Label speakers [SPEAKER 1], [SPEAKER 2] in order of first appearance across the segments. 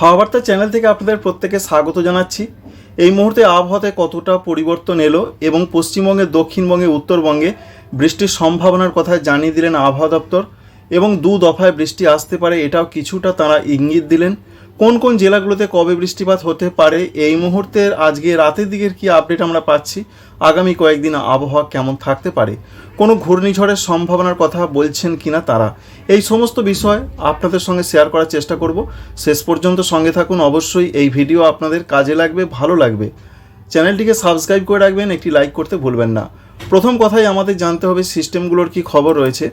[SPEAKER 1] হাওয়া বার্তা চ্যানেল থেকে আপনাদের প্রত্যেকে স্বাগত জানাচ্ছি। এই মুহূর্তে আবহাওয়াতে কতটা পরিবর্তন এলো এবং পশ্চিমবঙ্গে, দক্ষিণবঙ্গে, উত্তরবঙ্গে বৃষ্টির সম্ভাবনার কথা জানিয়ে দিলেন আবহাওয়া দপ্তর এবং দু দফায় বৃষ্টি আসতে পারে এটাও কিছুটা তারা ইঙ্গিত দিলেন। কোন কোন জেলাগুলোতে কবে বৃষ্টিপাত হতে পারে? এই মুহূর্তের আজকে রাতের দিকের কি আপডেট আমরা পাচ্ছি? আগামী কয়েকদিন আবহাওয়া কেমন থাকতে পারে? কোনো ঘূর্ণিঝড়ের সম্ভাবনার কথা বলছেন কিনা তারা? এই সমস্ত বিষয় আপনাদের সঙ্গে শেয়ার করার চেষ্টা করব। শেষ পর্যন্ত সঙ্গে থাকুন। অবশ্যই এই ভিডিও আপনাদের কাজে লাগবে, ভালো লাগবে। চ্যানেলটিকে সাবস্ক্রাইব করে রাখবেন, একটি লাইক করতে ভুলবেন না। প্রথম কথাই আমাদের জানতে হবে সিস্টেমগুলোর কি খবর রয়েছে?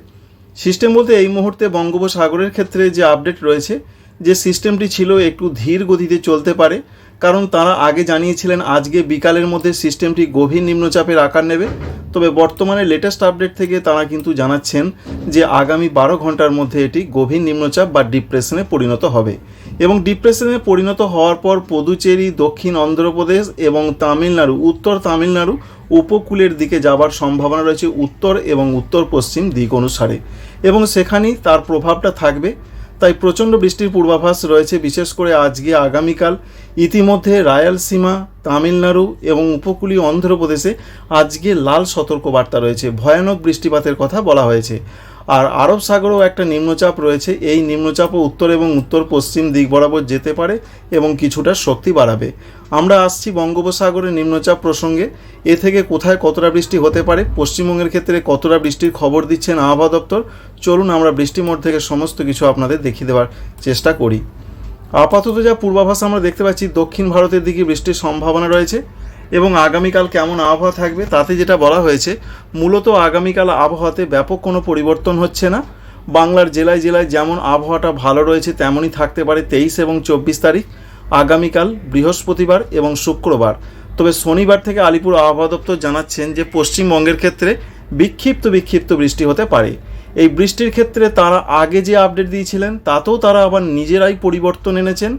[SPEAKER 1] সিস্টেম বলতে এই মুহূর্তে বঙ্গোপসাগরের ক্ষেত্রে যে আপডেট রয়েছে যে সিস্টেমটি ছিল একটু ধীর গতিতে চলতে পারে, কারণ তারা আগে জানিয়েছিলেন আজকে বিকালের মধ্যে সিস্টেমটি গভীর নিম্নচাপের আকার নেবে। তবে বর্তমানে লেটেস্ট আপডেট থেকে তারা কিন্তু জানাচ্ছেন যে আগামী বারো ঘণ্টার মধ্যে এটি গভীর নিম্নচাপ বা ডিপ্রেশনে পরিণত হবে। এবং ডিপ্রেশনে পরিণত হওয়ার পর পদুচেরি, দক্ষিণ অন্ধ্রপ্রদেশ এবং তামিলনাড়ু, উত্তর তামিলনাড়ু উপকূলের দিকে যাবার সম্ভাবনা রয়েছে উত্তর এবং উত্তর পশ্চিম দিক অনুসারে। এবং সেখানেই তার প্রভাবটা থাকবে। তাই প্রচণ্ড বৃষ্টির পূর্বাভাস রয়েছে। বিশেষ করে আজকে আগামীকাল, ইতিমধ্যে রায়ালসীমা, তামিলনাড়ু এবং উপকূলীয় অন্ধ্রপ্রদেশে আজকে লাল সতর্কবার্তা রয়েছে। ভয়ানক বৃষ্টিপাতের কথা বলা হয়েছে। আর আরব সাগরেও একটা নিম্নচাপ রয়েছে। এই নিম্নচাপও উত্তর এবং উত্তর পশ্চিম দিক বরাবর যেতে পারে এবং কিছুটা শক্তি বাড়াবে। আমরা আসছি বঙ্গোপসাগরের নিম্নচাপ প্রসঙ্গে। এ থেকে কোথায় কতটা বৃষ্টি হতে পারে? পশ্চিমবঙ্গের ক্ষেত্রে কতটা বৃষ্টির খবর দিচ্ছেন আবহাওয়া দপ্তর? চলুন আমরা বৃষ্টি মোড় থেকে সমস্ত কিছু আপনাদের দেখিয়ে দেওয়ার চেষ্টা করি। আপাতত যা পূর্বাভাস আমরা দেখতে পাচ্ছি, দক্ষিণ ভারতের দিকে বৃষ্টির সম্ভাবনা রয়েছে। এবং আগামীকাল কেমন আবহাওয়া থাকবে তাতে যেটা বলা হয়েছে, মূলত আগামীকাল আবহাওয়াতে ব্যাপক কোনো পরিবর্তন হচ্ছে না। বাংলার জেলায় জেলায় যেমন আবহাওয়াটা ভালো রয়েছে তেমনই থাকতে পারে তেইশ এবং চব্বিশ তারিখ, আগামীকাল বৃহস্পতিবার এবং শুক্রবার। তবে শনিবার থেকে আলিপুর আবহাওয়া দপ্তর জানাচ্ছেন যে পশ্চিমবঙ্গের ক্ষেত্রে বিক্ষিপ্ত বিক্ষিপ্ত বৃষ্টি হতে পারে। এই বৃষ্টির ক্ষেত্রে তারা আগে যে আপডেট দিয়েছিলেন, তাতেও তারা আবার নিজেরাই পরিবর্তন এনেছেন।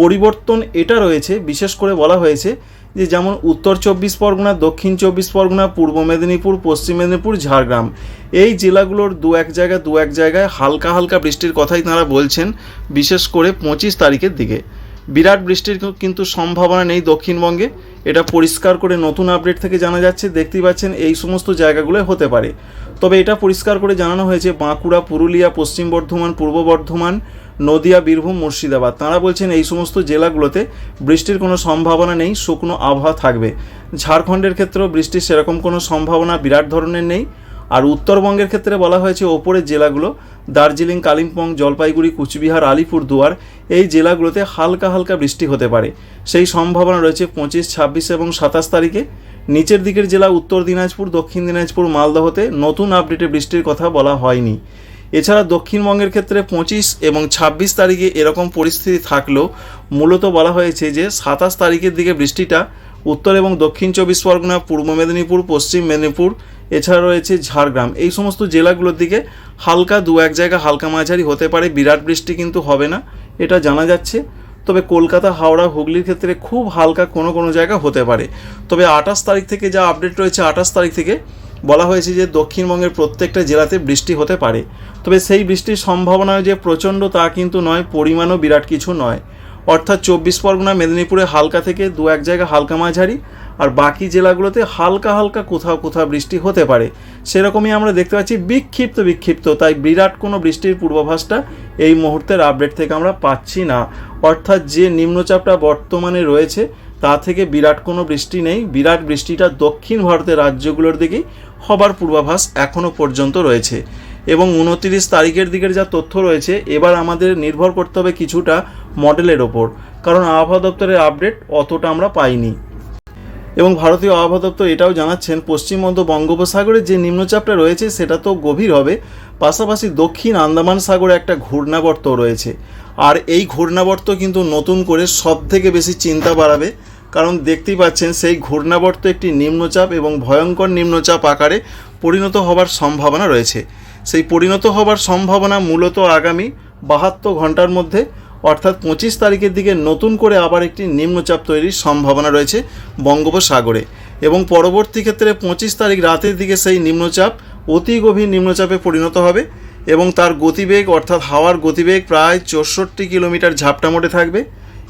[SPEAKER 1] পরিবর্তন এটা রয়েছে, বিশেষ করে বলা হয়েছে যে যেমন উত্তর চব্বিশ পরগনা, দক্ষিণ চব্বিশ পরগনা, পূর্ব মেদিনীপুর, পশ্চিম মেদিনীপুর, ঝাড়গ্রাম। এই জেলাগুলোর দু এক জায়গায় দু এক জায়গায় হালকা হালকা বৃষ্টির কথাই তাঁরা বলছেন, বিশেষ করে পঁচিশ তারিখের দিকে। বিরাট বৃষ্টির কিন্তু সম্ভাবনা নেই দক্ষিণবঙ্গে। এটা পরিষ্কার করে নতুন আপডেট থেকে জানা যাচ্ছে, দেখতেই পাচ্ছেন এই সমস্ত জায়গাগুলো হতে পারে। তবে এটা পরিষ্কার করে জানানো হয়েছে, বাঁকুড়া, পুরুলিয়া, পশ্চিম বর্ধমান, পূর্ব বর্ধমান, নদিয়া, বীরভূম, মুর্শিদাবাদ। তাঁরা বলছেন এই সমস্ত জেলাগুলোতে বৃষ্টির কোনো সম্ভাবনা নেই, শুকনো আবহাওয়া থাকবে। ঝাড়খণ্ডের ক্ষেত্রেও বৃষ্টির সেরকম কোনো সম্ভাবনা বিরাট ধরনের নেই। আর উত্তরবঙ্গের ক্ষেত্রে বলা হয়েছে ওপরের জেলাগুলো, দার্জিলিং, কালিম্পং, জলপাইগুড়ি, কুচবিহার, আলিপুর দুয়ার, এই জেলাগুলোতে হালকা হালকা বৃষ্টি হতে পারে। সেই সম্ভাবনা রয়েছে পঁচিশ, ছাব্বিশ এবং সাতাশ তারিখে। নিচের দিকের জেলা উত্তর দিনাজপুর, দক্ষিণ দিনাজপুর, মালদহতে নতুন আপডেটে বৃষ্টির কথা বলা হয়নি। এছাড়া দক্ষিণবঙ্গের ক্ষেত্রে পঁচিশ এবং ছাব্বিশ তারিখে এরকম পরিস্থিতি থাকলেও মূলত বলা হয়েছে যে সাতাশ তারিখের দিকে বৃষ্টিটা উত্তর এবং দক্ষিণ চব্বিশ পরগনা, পূর্ব মেদিনীপুর, পশ্চিম মেদিনীপুর, এছাড়া রয়েছে ঝাড়গ্রাম। এই সমস্ত জেলাগুলোর দিকে হালকা দু এক জায়গা হালকা মাঝারি হতে পারে, বিরাট বৃষ্টি কিন্তু হবে না, এটা জানা যাচ্ছে। তবে কলকাতা, হাওড়া, হুগলির ক্ষেত্রে খুব হালকা কোনো কোনো জায়গা হতে পারে। তবে আঠাশ তারিখ থেকে যা আপডেট রয়েছে, আঠাশ তারিখ থেকে বলা হয়েছে যে দক্ষিণবঙ্গের প্রত্যেকটা জেলাতে বৃষ্টি হতে পারে। তবে সেই বৃষ্টির সম্ভাবনা যে প্রচণ্ড তা কিন্তু নয়, পরিমাণও বিরাট কিছু নয়। অর্থাৎ চব্বিশ পরগনা, মেদিনীপুরে হালকা থেকে দু এক জায়গা হালকা মাঝারি, আর বাকি জেলাগুলোতে হালকা হালকা কোথাও কোথাও বৃষ্টি হতে পারে। সেরকমই আমরা দেখতে পাচ্ছি বিক্ষিপ্ত বিক্ষিপ্ত, তাই বিরাট কোনো বৃষ্টির পূর্বাভাসটা এই মুহূর্তের আপডেট থেকে আমরা পাচ্ছি না। অর্থাৎ যে নিম্নচাপটা বর্তমানে রয়েছে, তা থেকে বিরাট কোনো বৃষ্টি নেই। বিরাট বৃষ্টিটা দক্ষিণ ভারতের রাজ্যগুলোর দিকেই হবার পূর্বাভাস এখনও পর্যন্ত রয়েছে। এবং উনতিরিশ তারিখের দিকের যা তথ্য রয়েছে, এবার আমাদের নির্ভর করতে হবে কিছুটা মডেলের ওপর। কারণ আবহাওয়া দপ্তরের আপডেট অতটা আমরা পাইনি। এবং ভারতীয় আবহাওয়া দপ্তর এটাও জানাচ্ছেন পশ্চিমবঙ্গ বঙ্গোপসাগরে যে নিম্নচাপটা রয়েছে, সেটা তো গভীর হবে। পাশাপাশি দক্ষিণ আন্দামান সাগরে একটা ঘূর্ণাবর্ত রয়েছে। আর এই ঘূর্ণাবর্ত কিন্তু নতুন করে সব থেকে বেশি চিন্তা বাড়াবে। কারণ দেখতেই পাচ্ছেন, সেই ঘূর্ণাবর্ত একটি নিম্নচাপ এবং ভয়ঙ্কর নিম্নচাপ আকারে পরিণত হবার সম্ভাবনা রয়েছে। সেই পরিণত হবার সম্ভাবনা মূলত আগামী বাহাত্তর ঘণ্টার মধ্যে, অর্থাৎ পঁচিশ তারিখের দিকে নতুন করে আবার একটি নিম্নচাপ তৈরির সম্ভাবনা রয়েছে বঙ্গোপসাগরে। এবং পরবর্তী ক্ষেত্রে পঁচিশ তারিখ রাতের দিকে সেই নিম্নচাপ অতি গভীর নিম্নচাপে পরিণত হবে এবং তার গতিবেগ, অর্থাৎ হাওয়ার গতিবেগ প্রায় চৌষট্টি কিলোমিটার ঝাপটা মোটে থাকবে।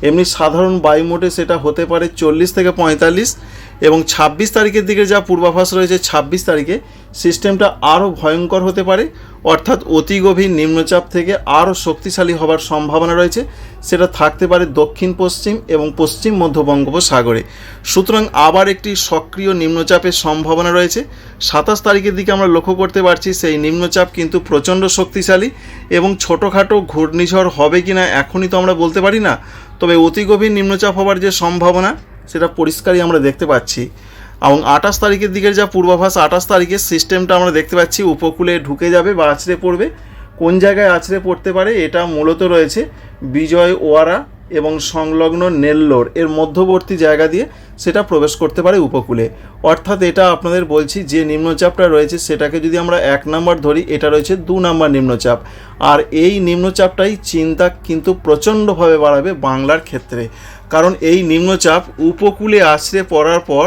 [SPEAKER 1] এমনি সাধারণ বায়ুমোটে সেটা হতে পারে চল্লিশ থেকে পঁয়তাল্লিশ। এবং ছাব্বিশ তারিখের দিকে যা পূর্বাভাস রয়েছে, ছাব্বিশ তারিখে সিস্টেমটা আরও ভয়ঙ্কর হতে পারে। অর্থাৎ অতি গভীর নিম্নচাপ থেকে আরও শক্তিশালী হবার সম্ভাবনা রয়েছে। সেটা থাকতে পারে দক্ষিণ, পশ্চিম এবং পশ্চিম মধ্য বঙ্গোপসাগরে। সুতরাং আবার একটি সক্রিয় নিম্নচাপের সম্ভাবনা রয়েছে। সাতাশ তারিখের দিকে আমরা লক্ষ্য করতে পারছি সেই নিম্নচাপ কিন্তু প্রচণ্ড শক্তিশালী এবং ছোটোখাটো ঘূর্ণিঝড় হবে কি না এখনই তো আমরা বলতে পারি না। তবে অতি গভীর নিম্নচাপ হবার যে সম্ভাবনা সেটা পরিষ্কারই আমরা দেখতে পাচ্ছি। এবং আঠাশ তারিখের দিকের যা পূর্বাভাস, আঠাশ তারিখের সিস্টেমটা আমরা দেখতে পাচ্ছি, উপকূলে ঢুকে যাবে বা আছড়ে পড়বে। কোন জায়গায় আছড়ে পড়তে পারে এটা মূলত রয়েছে বিজয় ওয়ারা এবং সংলগ্ন নেল্লোর। এর মধ্যবর্তী জায়গা দিয়ে সেটা প্রবেশ করতে পারে উপকূলে। অর্থাৎ এটা আপনাদের বলছি, যে নিম্নচাপটা রয়েছে সেটাকে যদি আমরা এক নাম্বার ধরি, এটা রয়েছে দু নাম্বার নিম্নচাপ। আর এই নিম্নচাপটাই চিন্তা কিন্তু প্রচণ্ডভাবে বাড়াবে বাংলার ক্ষেত্রে। কারণ এই নিম্নচাপ উপকূলে আছড়ে পড়ার পর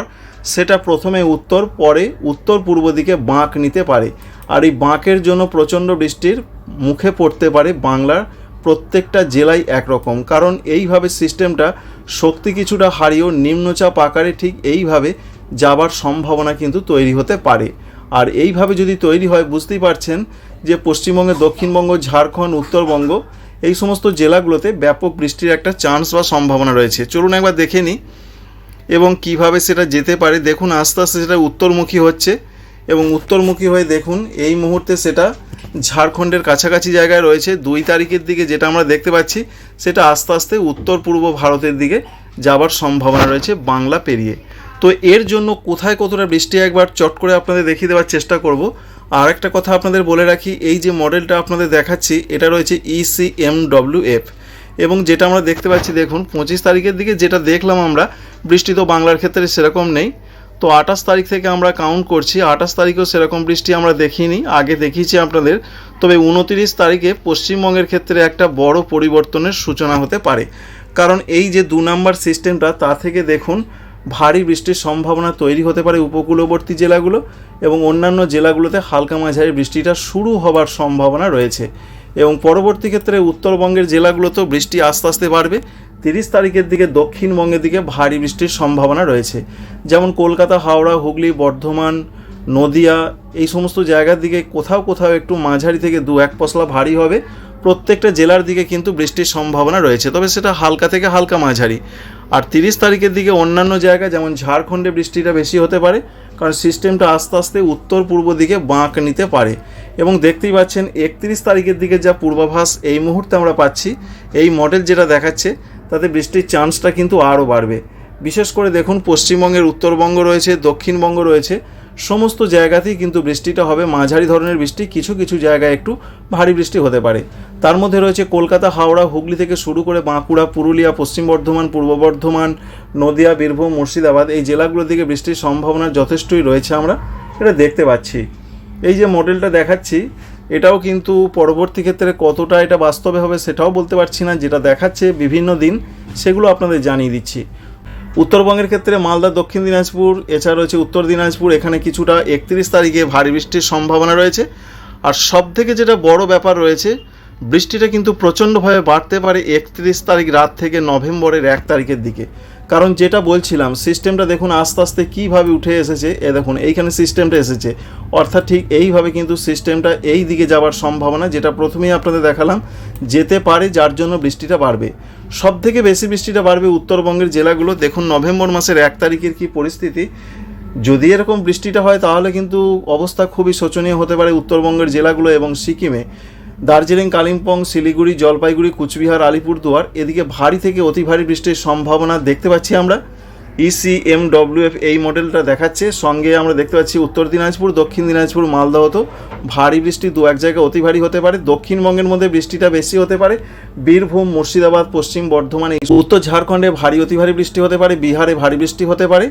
[SPEAKER 1] সেটা প্রথমে উত্তর, পরে উত্তর পূর্ব দিকে বাঁক নিতে পারে। আর এই বাঁকের জন্য প্রচণ্ড বৃষ্টির মুখে পড়তে পারে বাংলার প্রত্যেকটা জেলায় একরকম। কারণ এইভাবে সিস্টেমটা শক্তি কিছুটা হারিয়েও নিম্নচাপ আকারে ঠিক এইভাবে যাবার সম্ভাবনা কিন্তু তৈরি হতে পারে। আর এইভাবে যদি তৈরি হয়, বুঝতেই পারছেন যে পশ্চিমবঙ্গে দক্ষিণবঙ্গ, ঝাড়খণ্ড, উত্তরবঙ্গ এই সমস্ত জেলাগুলোতে ব্যাপক বৃষ্টির একটা চান্স বা সম্ভাবনা রয়েছে। চলুন একবার দেখে নিই এবং কীভাবে সেটা যেতে পারে। দেখুন, আস্তে আস্তে সেটা উত্তরমুখী হচ্ছে এবং উত্তরমুখী হয়ে দেখুন, এই মুহূর্তে সেটা ঝাড়খণ্ডের কাছাকাছি জায়গায় রয়েছে। দুই তারিখের দিকে যেটা আমরা দেখতে পাচ্ছি, সেটা আস্তে আস্তে উত্তর পূর্ব ভারতের দিকে যাবার সম্ভাবনা রয়েছে, বাংলা পেরিয়ে। তো এর জন্য কোথায় কতটা বৃষ্টি একবার চট করে আপনাদের দেখিয়ে দেওয়ার চেষ্টা করব। আর একটা কথা আপনাদের বলে রাখি, এই যে মডেলটা আপনাদের দেখাচ্ছি, এটা রয়েছে E ইসিএমডব্লিউএফ এবং যেটা আমরা দেখতে পাচ্ছি, দেখুন, পঁচিশ তারিখের দিকে যেটা দেখলাম আমরা, বৃষ্টি তো বাংলার ক্ষেত্রে সেরকম নেই। তো আঠাশ তারিখ থেকে আমরা কাউন্ট করছি, আঠাশ তারিখেও সেরকম বৃষ্টি আমরা দেখিনি, আগে দেখিয়েছি আপনাদের। তবে উনতিরিশ তারিখে পশ্চিমবঙ্গের ক্ষেত্রে একটা বড় পরিবর্তনের সূচনা হতে পারে। কারণ এই যে দু নম্বর সিস্টেমটা তা থেকে দেখুন ভারী বৃষ্টির সম্ভাবনা তৈরি হতে পারে উপকূলবর্তী জেলাগুলো এবং অন্যান্য জেলাগুলোতে হালকা মাঝারি বৃষ্টিটা শুরু হবার সম্ভাবনা রয়েছে। এবং পরবর্তী ক্ষেত্রে উত্তরবঙ্গের জেলাগুলোতেও বৃষ্টি আস্তে আস্তে বাড়বে। তিরিশ তারিখের দিকে দক্ষিণবঙ্গের দিকে ভারী বৃষ্টির সম্ভাবনা রয়েছে। যেমন কলকাতা, হাওড়া, হুগলি, বর্ধমান, নদিয়া এই সমস্ত জায়গার দিকে কোথাও কোথাও একটু মাঝারি থেকে দু এক পশলা ভারী হবে। প্রত্যেকটা জেলার দিকে কিন্তু বৃষ্টির সম্ভাবনা রয়েছে। তবে সেটা হালকা থেকে হালকা মাঝারি। আর তিরিশ তারিখের দিকে অন্যান্য জায়গায় যেমন ঝাড়খণ্ডে বৃষ্টিটা বেশি হতে পারে, কারণ সিস্টেমটা আস্তে আস্তে উত্তর পূর্ব দিকে বাঁক নিতে পারে। এবং দেখতেই পাচ্ছেন একত্রিশ তারিখের দিকে যা পূর্বাভাস এই মুহূর্তে আমরা পাচ্ছি, এই মডেল যেটা দেখাচ্ছে, তাতে বৃষ্টির চান্সটা কিন্তু আরও বাড়বে। বিশেষ করে দেখুন, পশ্চিমবঙ্গের উত্তরবঙ্গ রয়েছে, দক্ষিণবঙ্গ রয়েছে। সমস্ত জায়গাতেই কিন্তু বৃষ্টিটা হবে। মাঝারি ধরনের বৃষ্টি, কিছু কিছু জায়গায় একটু ভারী বৃষ্টি হতে পারে। তার মধ্যে রয়েছে কলকাতা, হাওড়া, হুগলি থেকে শুরু করে বাঁকুড়া, পুরুলিয়া, পশ্চিম বর্ধমান, পূর্ব বর্ধমান, নদিয়া, বীরভূম, মুর্শিদাবাদ এই জেলাগুলোর দিকে বৃষ্টির সম্ভাবনা যথেষ্টই রয়েছে আমরা এটা দেখতে পাচ্ছি। এই যে মডেলটা দেখাচ্ছি, এটাও কিন্তু পরবর্তী ক্ষেত্রে কতটা এটা বাস্তবে হবে সেটাও বলতে পারছি না। যেটা দেখাচ্ছে বিভিন্ন দিন, সেগুলো আপনাদের জানিয়ে দিচ্ছি। উত্তরবঙ্গের ক্ষেত্রে মালদা, দক্ষিণ দিনাজপুর, এছাড়া রয়েছে উত্তর দিনাজপুর, এখানে কিছুটা একত্রিশ তারিখে ভারী বৃষ্টির সম্ভাবনা রয়েছে। আর সব থেকে যেটা বড় ব্যাপার রয়েছে, বৃষ্টিটা কিন্তু প্রচণ্ডভাবে বাড়তে পারে একত্রিশ তারিখ রাত থেকে নভেম্বরের এক তারিখের দিকে। কারণ যেটা বলছিলাম সিস্টেমটা দেখুন আস্তে আস্তে কীভাবে উঠে এসেছে, এ দেখুন এইখানে সিস্টেমটা এসেছে। অর্থাৎ ঠিক এইভাবে কিন্তু সিস্টেমটা এই দিকে যাওয়ার সম্ভাবনা যেটা প্রথমেই আপনাদের দেখালাম, যেতে পারে যার জন্য বৃষ্টিটা বাড়বে। সব থেকে বেশি বৃষ্টিটা বাড়বে উত্তরবঙ্গের জেলাগুলো। দেখুন নভেম্বর মাসের এক তারিখের কি পরিস্থিতি? যদি এরকম বৃষ্টিটা হয় তাহলে কিন্তু অবস্থা খুবই শোচনীয় হতে পারে উত্তরবঙ্গের জেলাগুলো এবং সিকিমে। দার্জিলিং, কালিম্পং, শিলিগুড়ি, জলপাইগুড়ি, কুচবিহার, আলিপুরদুয়ার এদিকে ভারী থেকে অতি ভারী বৃষ্টির সম্ভাবনা দেখতে পাচ্ছি আমরা। E ইসিএমডব্লিউএফ এই মডেলটা দেখাচ্ছে। সঙ্গে আমরা দেখতে পাচ্ছি উত্তর দিনাজপুর, দক্ষিণ দিনাজপুর মালদহত ভারী বৃষ্টি দু এক জায়গায় অতি ভারী হতে পারে। দক্ষিণবঙ্গের মধ্যে বৃষ্টিটা বেশি হতে পারে। বীরভূম, মুর্শিদাবাদ, পশ্চিম বর্ধমান উত্তর ঝাড়খণ্ডে ভারী অতি ভারী বৃষ্টি হতে পারে। বিহারে ভারী বৃষ্টি হতে পারে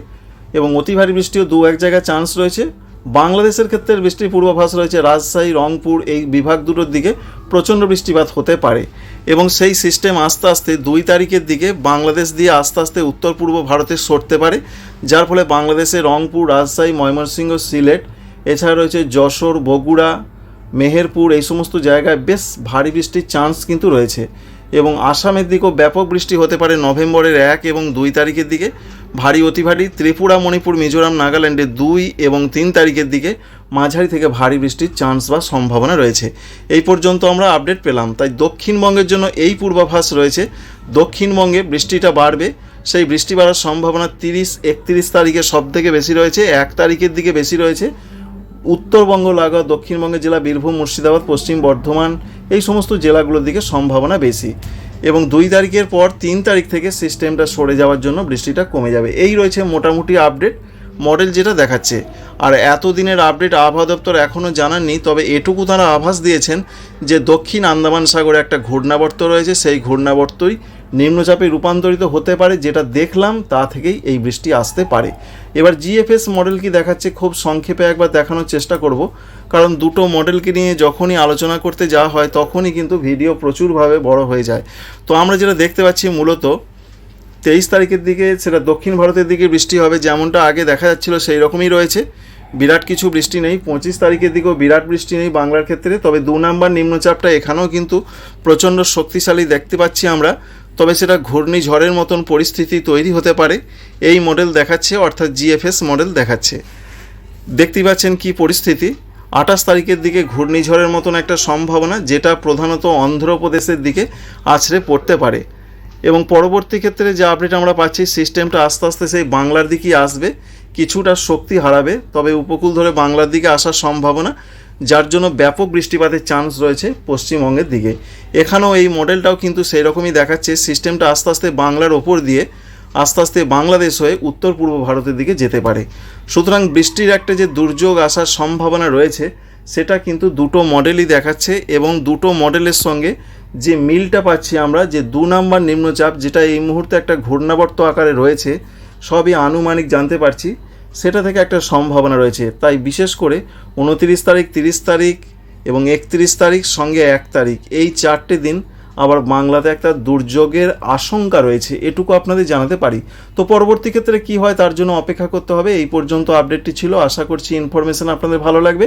[SPEAKER 1] এবং অতি ভারী বৃষ্টিও দু এক জায়গায় চান্স রয়েছে। বাংলাদেশের ক্ষেত্রে বৃষ্টির পূর্বাভাস রয়েছে রাজশাহী, রংপুর, এই বিভাগ দুটোর দিকে প্রচণ্ড বৃষ্টিপাত হতে পারে। এবং সেই সিস্টেম আস্তে আস্তে দুই তারিখের দিকে বাংলাদেশ দিয়ে আস্তে আস্তে উত্তর পূর্ব ভারতে সরতে পারে। যার ফলে বাংলাদেশে রংপুর, রাজশাহী, ময়মনসিংহ, সিলেট, এছাড়া রয়েছে যশোর, বগুড়া, মেহেরপুর, এই সমস্ত জায়গায় বেশ ভারী বৃষ্টির চান্স কিন্তু রয়েছে। এবং আসামের দিকেও ব্যাপক বৃষ্টি হতে পারে নভেম্বরের এক এবং দুই তারিখের দিকে। ভারী অতি ভারী ত্রিপুরা, মণিপুর, মিজোরাম, নাগাল্যান্ডে দুই এবং তিন তারিখের দিকে মাঝারি থেকে ভারী বৃষ্টির চান্স বা সম্ভাবনা রয়েছে। এই পর্যন্ত আমরা আপডেট পেলাম, তাই দক্ষিণবঙ্গের জন্য এই পূর্বাভাস রয়েছে। দক্ষিণবঙ্গে বৃষ্টিটা বাড়বে, সেই বৃষ্টি বাড়ার সম্ভাবনা তিরিশ, একত্রিশ তারিখে সব থেকে বেশি রয়েছে, এক তারিখের দিকে বেশি রয়েছে। উত্তরবঙ্গ লাগা দক্ষিণবঙ্গের জেলা, বীরভূম, মুর্শিদাবাদ, পশ্চিম বর্ধমান, এই সমস্ত জেলাগুলোর দিকে সম্ভাবনা বেশি। এবং দুই তারিখের পর তিন তারিখ থেকে সিস্টেমটা সরে যাওয়ার জন্য বৃষ্টিটা কমে যাবে। এই রয়েছে মোটামুটি আপডেট মডেল যেটা দেখাচ্ছে। আর এতদিনের আপডেট আবহাওয়া দপ্তর এখনও জানাননি, তবে এটুকু তারা আভাস দিয়েছেন যে দক্ষিণ আন্দামান সাগরে একটা ঘূর্ণাবর্ত রয়েছে, সেই ঘূর্ণাবর্তই নিম্নচাপে রূপান্তরিত হতে পারে, যেটা দেখলাম, তা থেকেই এই বৃষ্টি আসতে পারে। এবার জিএফএস মডেল কি দেখাচ্ছে খুব সংক্ষেপে একবার দেখানোর চেষ্টা করব। কারণ দুটো মডেলকে নিয়ে যখনই আলোচনা করতে যাওয়া হয়, তখনই কিন্তু ভিডিও প্রচুরভাবে বড় হয়ে যায়। তো আমরা যেটা দেখতে পাচ্ছি মূলত, তেইশ তারিখের দিকে সেটা দক্ষিণ ভারতের দিকে বৃষ্টি হবে, যেমনটা আগে দেখা যাচ্ছিল সেই রকমই রয়েছে। বিরাট কিছু বৃষ্টি নেই, পঁচিশ তারিখের দিকেও বিরাট বৃষ্টি নেই বাংলার ক্ষেত্রে, তবে দু নম্বর নিম্নচাপটা এখানেও কিন্তু প্রচণ্ড শক্তিশালী দেখতে পাচ্ছি আমরা। তবে সেটা ঘূর্ণিঝড়ের মতন পরিস্থিতি তৈরি হতে পারে। এই মডেল দেখাচ্ছে, অর্থাৎ জিএফএস মডেল দেখাচ্ছে। দেখতেই পাচ্ছেন কি পরিস্থিতি। আঠাশ তারিখের দিকে ঘূর্ণিঝড়ের মতন একটা সম্ভাবনা, যেটা প্রধানত অন্ধ্রপ্রদেশের দিকে আছড়ে পড়তে পারে। এবং পরবর্তী ক্ষেত্রে যে আপডেট আমরা পাচ্ছি সিস্টেমটা আস্তে আস্তে সেই বাংলার দিকেই আসবে। কিছুটা শক্তি হারাবে, তবে উপকূল ধরে বাংলার দিকে আসার সম্ভাবনা যার জন্য ব্যাপক বৃষ্টিপাতের চান্স রয়েছে পশ্চিমবঙ্গের দিকে। এখানেও এই মডেলটাও কিন্তু সেই রকমই দেখাচ্ছে। সিস্টেমটা আস্তে আস্তে বাংলার ওপর দিয়ে আস্তে আস্তে বাংলাদেশ হয়ে উত্তর পূর্ব ভারতের দিকে যেতে পারে। সুতরাং বৃষ্টির একটা যে দুর্যোগ আসার সম্ভাবনা রয়েছে, সেটা কিন্তু দুটো মডেলই দেখাচ্ছে এবং দুটো মডেলের সঙ্গে যে মিলটা পাচ্ছি আমরা, যে দু নম্বর নিম্নচাপ, যেটা এই মুহূর্তে একটা ঘূর্ণাবর্ত আকারে রয়েছে, সবই আনুমানিক জানতে পারছি। সেটা থেকে একটা সম্ভাবনা রয়েছে। তাই বিশেষ করে উনতিরিশ তারিখ, তিরিশ তারিখ এবং একত্রিশ তারিখ সঙ্গে এক তারিখ, এই চারটে দিন আবার বাংলাতে একটা দুর্যোগের আশঙ্কা রয়েছে। এটুকু আপনাদের জানাতে পারি। তো পরবর্তী ক্ষেত্রে কী হয় তার জন্য অপেক্ষা করতে হবে, এই পর্যন্ত আপডেটটি ছিল। আশা করছি ইনফরমেশান আপনাদের ভালো লাগবে।